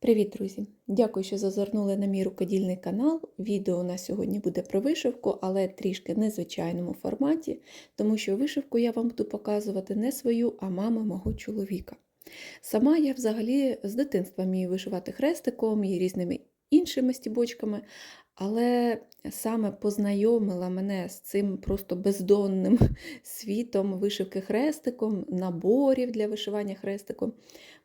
Привіт, друзі! Дякую, що зазирнули на мій рукодільний канал. Відео на сьогодні буде про вишивку, але трішки незвичайному форматі, тому що вишивку я вам буду показувати не свою, а мами мого чоловіка. Сама я взагалі з дитинства вмію вишивати хрестиком і різними іншими стібочками, але саме познайомила мене з цим просто бездонним світом вишивки хрестиком, наборів для вишивання хрестиком.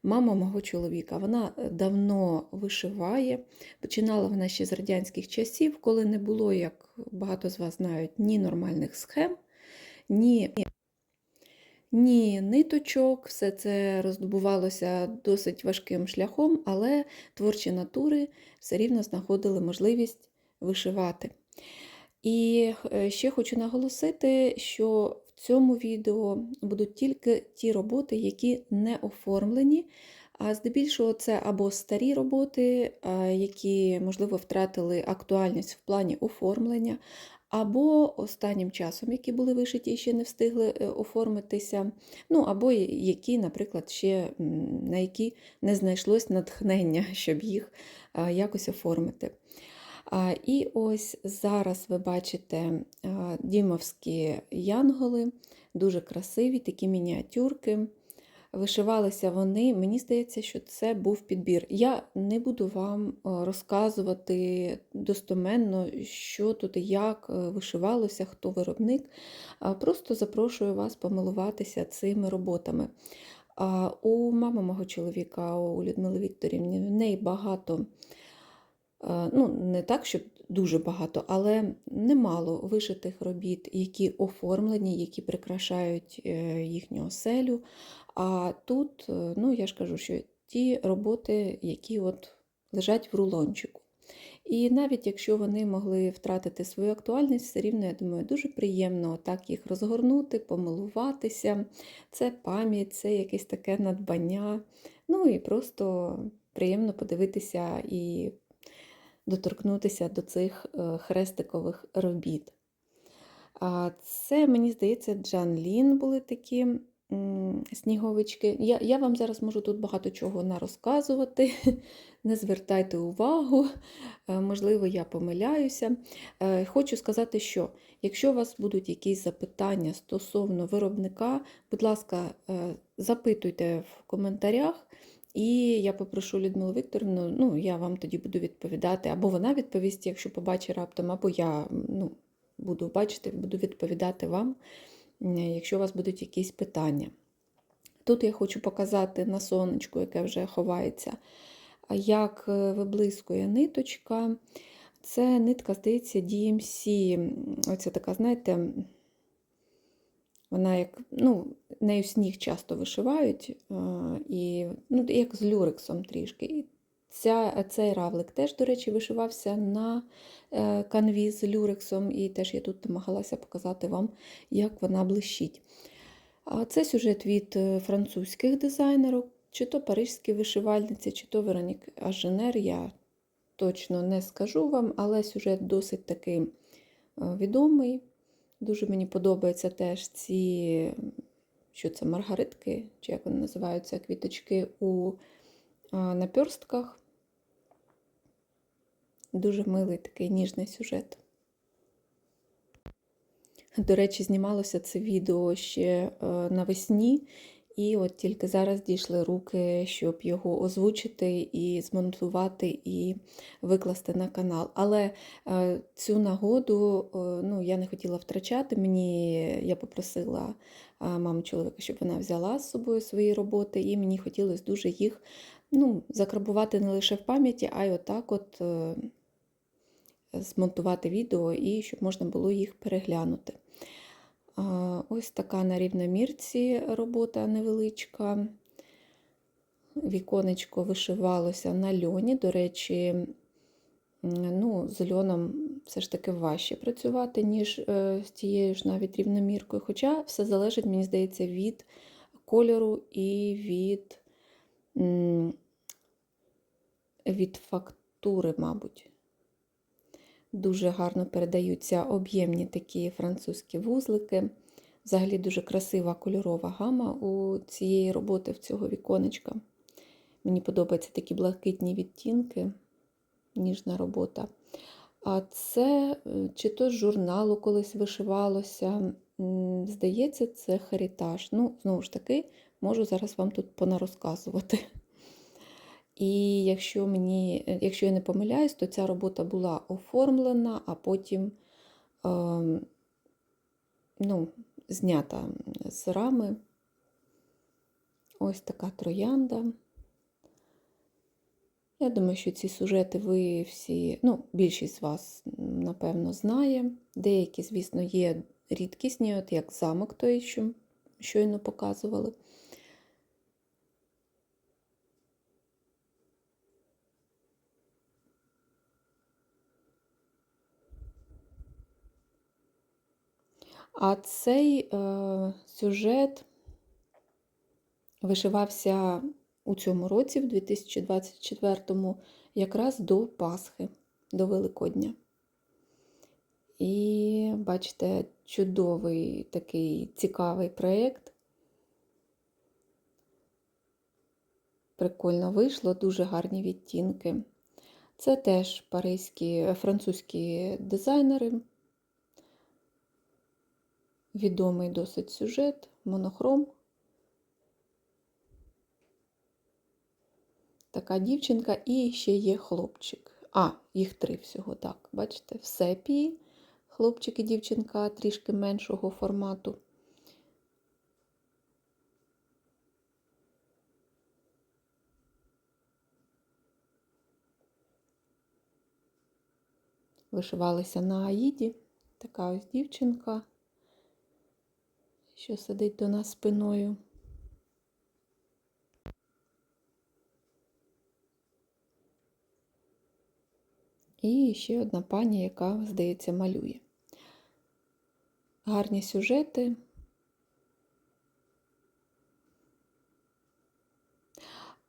Мама мого чоловіка. Вона давно вишиває. Починала вона ще з радянських часів, коли не було, як багато з вас знають, ні нормальних схем, ні. Ні, ниточок, все це роздобувалося досить важким шляхом, але творчі натури все рівно знаходили можливість вишивати. І е, ще хочу наголосити, що в цьому відео будуть тільки ті роботи, які не оформлені. А здебільшого це або старі роботи, які, можливо, втратили актуальність в плані оформлення, або останнім часом, які були вишиті і ще не встигли е, оформитися, ну або які, наприклад, ще на які не знайшлось натхнення, щоб їх якось оформити. І ось зараз ви бачите дімовські янголи, дуже красиві, такі мініатюрки. Вишивалися вони, мені здається, що це був підбір. Я не буду вам розказувати достоменно, що тут і як вишивалося, хто виробник. Просто запрошую вас помилуватися цими роботами. У мами мого чоловіка, у Людмили Вікторівні, в неї багато ну, не так, щоб дуже багато, але немало вишитих робіт, які оформлені, які прикрашають е, їхню оселю. А тут, е, ну, я ж кажу, що ті роботи, які от лежать в рулончику. І навіть якщо вони могли втратити свою актуальність, все рівно, я думаю, дуже приємно так їх розгорнути, помилуватися. Це пам'ять, це якесь таке надбання. Ну і просто приємно подивитися і доторкнутися до цих е, хрестикових робіт. Це, мені здається, Джан Лін були такі сніговички. Я я вам зараз можу тут багато чого нарозказувати. Не звертайте увагу, е, можливо, я помиляюся. Е, хочу сказати, що якщо у вас будуть якісь запитання стосовно виробника, будь ласка, запитуйте в коментарях. І я попрошу Людмилу Вікторівну, ну, я вам тоді буду відповідати, або вона відповість, якщо побачить раптом, або я ну, буду бачити, буду відповідати вам, якщо у вас будуть якісь питання. Тут я хочу показати на сонечку, яке вже ховається, як е, виблискує ниточка. Це нитка, здається, DMC. Оця така, знаєте, вона як, ну, нею сніг часто вишивають, і, ну, як з люрексом трішки. І ця, Цей равлик теж, до речі, вишивався на е, канві з люрексом, і теж я тут намагалася показати вам, як вона блищить. А Це сюжет від е, французьких дизайнерів, чи то парижські вишивальниці, чи то Веронік Аженер, я точно не скажу вам, але сюжет досить такий е, відомий. Дуже мені подобаються теж ці, що це маргаритки, чи як вони називаються, квіточки у наперстках. Дуже милий такий ніжний сюжет. До речі, знімалося це відео ще е, навесні, і от тільки зараз дійшли руки, щоб його озвучити і змонтувати і викласти на канал. Але е, цю нагоду е, ну, я не хотіла втрачати. Мені я попросила е, маму чоловіка, щоб вона взяла з собою свої роботи, і мені хотілося дуже їх ну, закрабувати не лише в пам'яті, а й отак от змонтувати відео і щоб можна було їх переглянути. Ось така на рівномірці робота невеличка. Віконечко вишивалося на льоні. До речі, ну, з льоном все ж таки важче працювати, ніж е, з тією ж навіть рівноміркою. Хоча все залежить, мені здається, від кольору і від, від фактури, мабуть. Дуже гарно передаються об'ємні такі французькі вузлики. Взагалі дуже красива кольорова гама у цієї роботи в цього віконечка. Мені подобаються такі блакитні відтінки, ніжна робота. А це е, чи то з журналу колись вишивалося. Здається, це Харітаж. Ну, знову ж таки, можу зараз вам тут понарозказувати. І якщо мені, е, якщо я не помиляюсь, то ця робота була оформлена, а потім е, ну, знята з рами. Ось така троянда. Я думаю, що ці сюжети ви всі, ну, більшість з вас, напевно, знає. Деякі, звісно, є рідкісні, от як замок той, що щойно показували. А цей е, сюжет вишивався у цьому році, в 2024-му, якраз до Пасхи, до Великодня. І бачите, чудовий такий цікавий проєкт. Прикольно вийшло, дуже гарні відтінки. Це теж паризькі, французькі дизайнери. Відомий досить сюжет, монохром. Така дівчинка і ще є хлопчик. А, їх три всього, так, бачите, в сепії хлопчик і дівчинка трішки меншого формату. Вишивалися на Аїді. Така ось дівчинка, що сидить до нас спиною. І ще одна пані, яка, здається, малює. Гарні сюжети.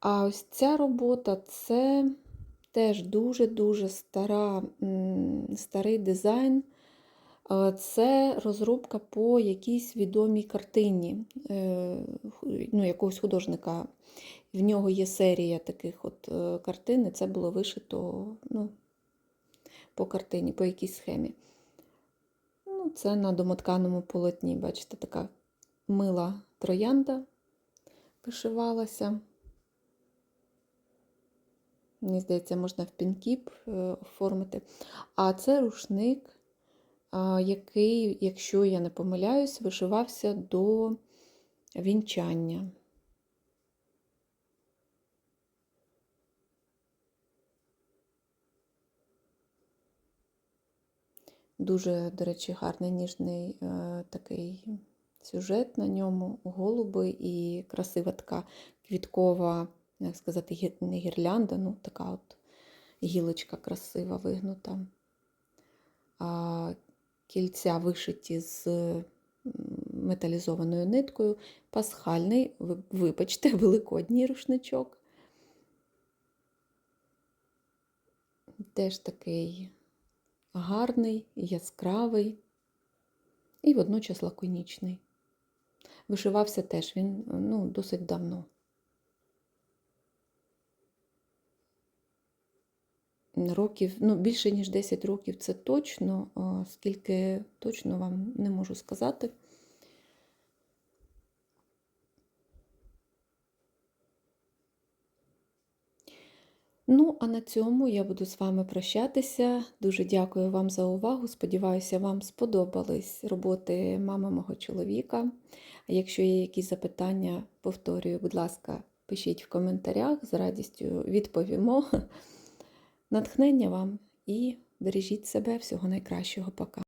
А ось ця робота це теж дуже-дуже стара, старий дизайн. Це розробка по якійсь відомій картині, е, ну, якогось художника. В нього є серія таких от е, картин, і це було вишито ну, по картині, по якійсь схемі. Ну, Це на домотканому полотні, бачите, така мила троянда вишивалася. Мені здається, можна в пінкіп е, оформити. А це рушник, який, якщо я не помиляюсь, вишивався до вінчання. Дуже, до речі, гарний ніжний е, такий сюжет на ньому, голуби і красива така квіткова, як сказати, не гірлянда, ну така от гілочка красива вигнута. Кільця вишиті з металізованою ниткою, пасхальний, вибачте, великодній рушничок. Теж такий гарний, яскравий і водночас лаконічний. Вишивався теж він ну, досить давно. Років, ну, більше, ніж 10 років це точно, скільки точно вам не можу сказати. Ну, а на цьому я буду з вами прощатися. Дуже дякую вам за увагу. Сподіваюся, вам сподобались роботи мами мого чоловіка. Якщо є якісь запитання, повторюю, будь ласка, пишіть в коментарях, з радістю відповімо. Натхнення вам і бережіть себе, всього найкращого пока.